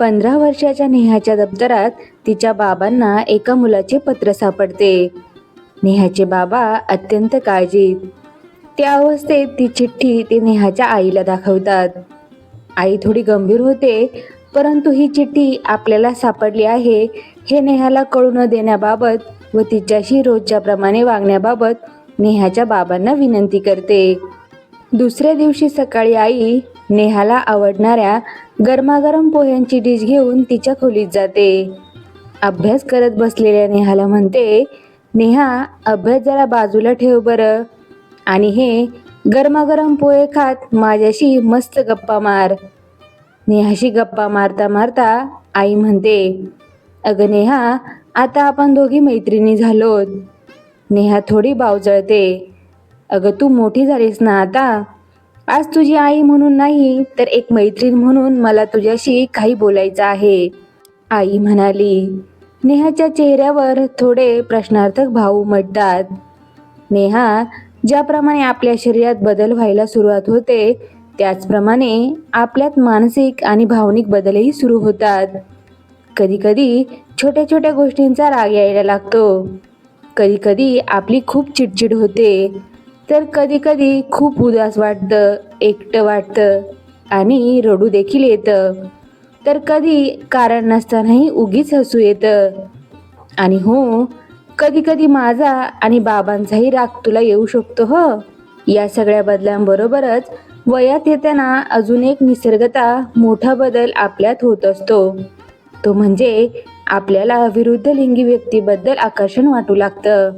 पंधरा वर्षाच्या नेहाच्या दप्तरात तिच्या बाबांना एका मुलाचे पत्र सापडते. नेहाचे बाबा अत्यंत काळजीत. त्या अवस्थेत ती चिठ्ठी ते नेहाच्या आईला दाखवतात. आई थोडी गंभीर होते परंतु ही चिठ्ठी आपल्याला सापडली आहे हे नेहाला कळू न देण्याबाबत व तिच्याशी रोजच्याप्रमाणे वागण्याबाबत नेहाच्या बाबांना विनंती करते. दुसऱ्या दिवशी सकाळी आई नेहाला आवडणाऱ्या गरमागरम पोह्यांची डिश घेऊन तिच्या खोलीत जाते. अभ्यास करत बसलेल्या नेहाला म्हणते नेहा अभ्यास जरा बाजूला ठेव बरं. आणि हे गरमागरम पोहे खात माझ्याशी मस्त गप्पा मार. नेहाशी गप्पा मारता मारता आई म्हणते अगं नेहा आता आपण दोघी मैत्रिणी झालोत. नेहा थोडी बावजळते अगं तू मोठी झालीस ना आता? आज तुझी आई म्हणून नाही तर एक मैत्रीण म्हणून मला तुझ्याशी काही बोलायचं आहे. आई म्हणाली नेहाच्या चेहऱ्यावर थोडे प्रश्नार्थक भाव उमटतात नेहा ज्याप्रमाणे आपल्या शरीरात बदल व्हायला सुरुवात होते त्याचप्रमाणे आपल्यात मानसिक आणि भावनिक बदलही सुरू होतात. कधीकधी छोट्या छोट्या गोष्टींचा राग यायला लागतो. कधीकधी आपली खूप चिडचिड होते. तर कधीकधी खूप उदास वाटतं एकटं वाटतं आणि रडू देखील येतं. तर कधी कारण नसतानाही उगीच हसू येतं. आणि हो कधी कधी माझा आणि बाबांचाही राग तुला येऊ शकतो ह. या सगळ्या बदलांबरोबरच वयात येताना अजून एक निसर्गता मोठा बदल आपल्यात होत असतो. तो म्हणजे आपल्याला विरुद्ध लिंगी व्यक्तीबद्दल आकर्षण वाटू लागतं.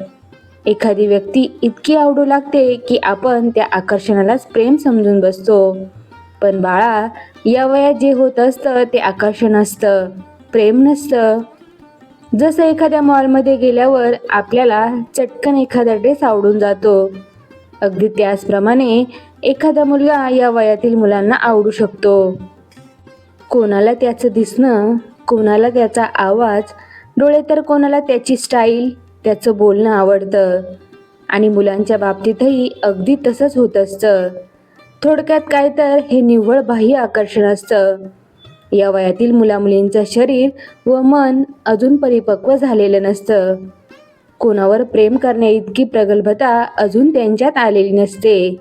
एखादी व्यक्ती इतकी आवडू लागते की आपण त्या आकर्षणालाच प्रेम समजून बसतो. पण बाळा या वयात जे होत असतं ते आकर्षण असतं प्रेम नसतं. जसं एखाद्या मॉलमध्ये गेल्यावर आपल्याला चटकन एखादा ड्रेस आवडून जातो. अगदी त्याचप्रमाणे एखादा मुलगा या वयातील मुलांना आवडू शकतो. कोणाला त्याचं दिसणं कोणाला त्याचा आवाज डोळे तर कोणाला त्याची स्टाईल त्याचं बोलणं आवडतं. आणि मुलांच्या बाबतीतही अगदी तसंच होत असतं. थोडक्यात काय तर हे निव्वळ बाह्य आकर्षण असतं. या वयातील मुलामुलींचं शरीर व मन अजून परिपक्व झालेलं नसतं. कोणावर प्रेम करण्याइतकी प्रगल्भता अजून त्यांच्यात आलेली नसते.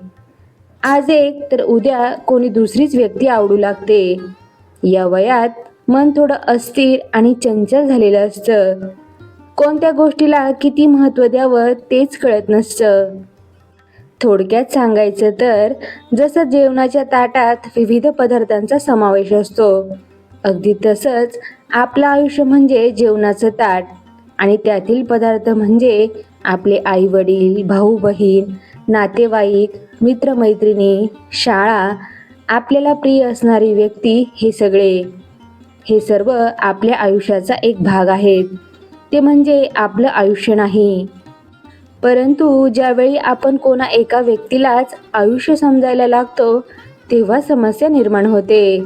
आज एक तर उद्या कोणी दुसरीच व्यक्ती आवडू लागते. या वयात मन थोडं अस्थिर आणि चंचल झालेलं असतं. कोणत्या गोष्टीला किती महत्त्व द्यावं तेच कळत नसतं. थोडक्यात सांगायचं तर जसं जेवणाच्या ताटात विविध पदार्थांचा समावेश असतो अगदी तसंच आपलं आयुष्य म्हणजे जेवणाचं ताट आणि त्यातील पदार्थ म्हणजे आपले आई वडील भाऊ बहीण नातेवाईक मित्रमैत्रिणी शाळा आपल्याला प्रिय असणारी व्यक्ती हे सगळे. हे सर्व आपल्या आयुष्याचा एक भाग आहेत. ते म्हणजे आपलं आयुष्य नाही. परंतु ज्यावेळी आपण कोणा एका व्यक्तीलाच आयुष्य समजायला लागतो तेव्हा समस्या निर्माण होते.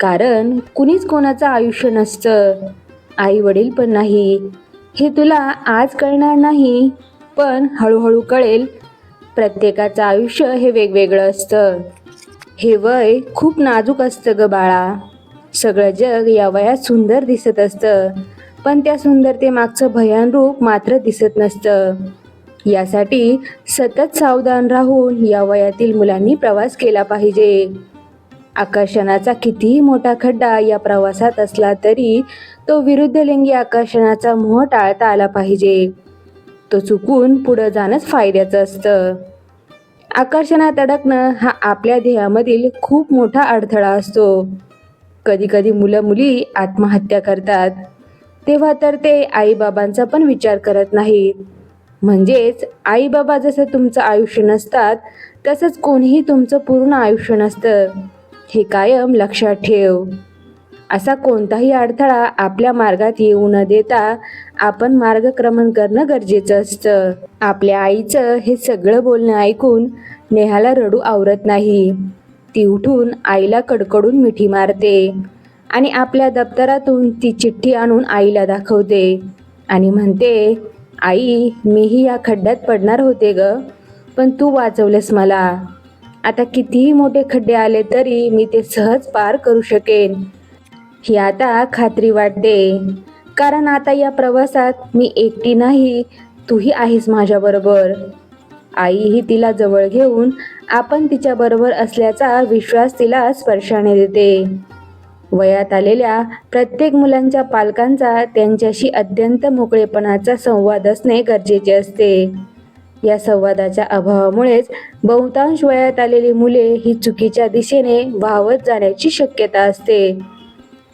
कारण कुणीच कोणाचं आयुष्य नसतं. आई वडील पण नाही. हे तुला आज कळणार नाही पण हळूहळू कळेल. प्रत्येकाचं आयुष्य हे वेगवेगळं असतं. हे वय खूप नाजूक असतं ग बाळा. सगळं जग या वयात सुंदर दिसत असतं. पण त्या सुंदरतेमागचं भयान रूप मात्र दिसत नसतं. यासाठी सतत सावधान राहून या वयातील मुलांनी प्रवास केला पाहिजे. आकर्षणाचा कितीही मोठा खड्डा या प्रवासात असला तरी तो विरुद्ध लिंगी आकर्षणाचा मोह टाळता आला पाहिजे. तो चुकून पुढं जाणंच फायद्याचं असतं. आकर्षणात अडकणं हा आपल्या ध्येयामधील खूप मोठा अडथळा असतो. कधीकधी मुलं मुली आत्महत्या करतात. तेव्हा तर ते आईबाबांचा पण विचार करत नाहीत. म्हणजेच आईबाबा जसं तुमचं आयुष्य नसतात तसंच कोणीही तुमचं पूर्ण आयुष्य नसतं. हे कायम लक्षात ठेव. असा कोणताही अडथळा आपल्या मार्गात येऊ न देता आपण मार्गक्रमण करणं गरजेचं असतं. आपल्या आईचं हे सगळं बोलणं ऐकून नेहाला रडू आवरत नाही. ती उठून आईला कडकडून मिठी मारते. आणि आपल्या दप्तरातून ती चिठ्ठी आणून आईला दाखवते. आणि म्हणते आई मीही या खड्ड्यात पडणार होते ग पण तू वाचवलंस मला. आता कितीही मोठे खड्डे आले तरी मी ते सहज पार करू शकेन. ही आता खात्री वाटते. कारण आता या प्रवासात मी एकटी नाही तूही आहेस माझ्याबरोबर. आईही तिला जवळ घेऊन आपण तिच्याबरोबर असल्याचा विश्वास तिला स्पर्शाने देते. वयात आलेल्या प्रत्येक मुलांच्या पालकांचा त्यांच्याशी अत्यंत मोकळेपणाचा संवाद असणे गरजेचे असते. या संवादाच्या अभावामुळेच बहुतांश वयात आलेली मुले ही चुकीच्या दिशेने वाहवत जाण्याची शक्यता असते.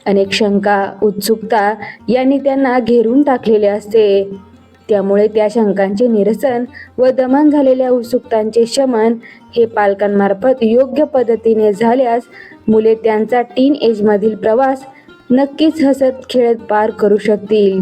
अनेक शंका उत्सुकता यांनी त्यांना घेरून टाकलेले असते. त्यामुळे त्या शंकांचे निरसन व दमन झालेल्या उत्सुकतांचे शमन हे पालकांमार्फत योग्य पद्धतीने झाल्यास मुले त्यांचा टीन एजमधील प्रवास नक्कीच हसत खेळत पार करू शकतील.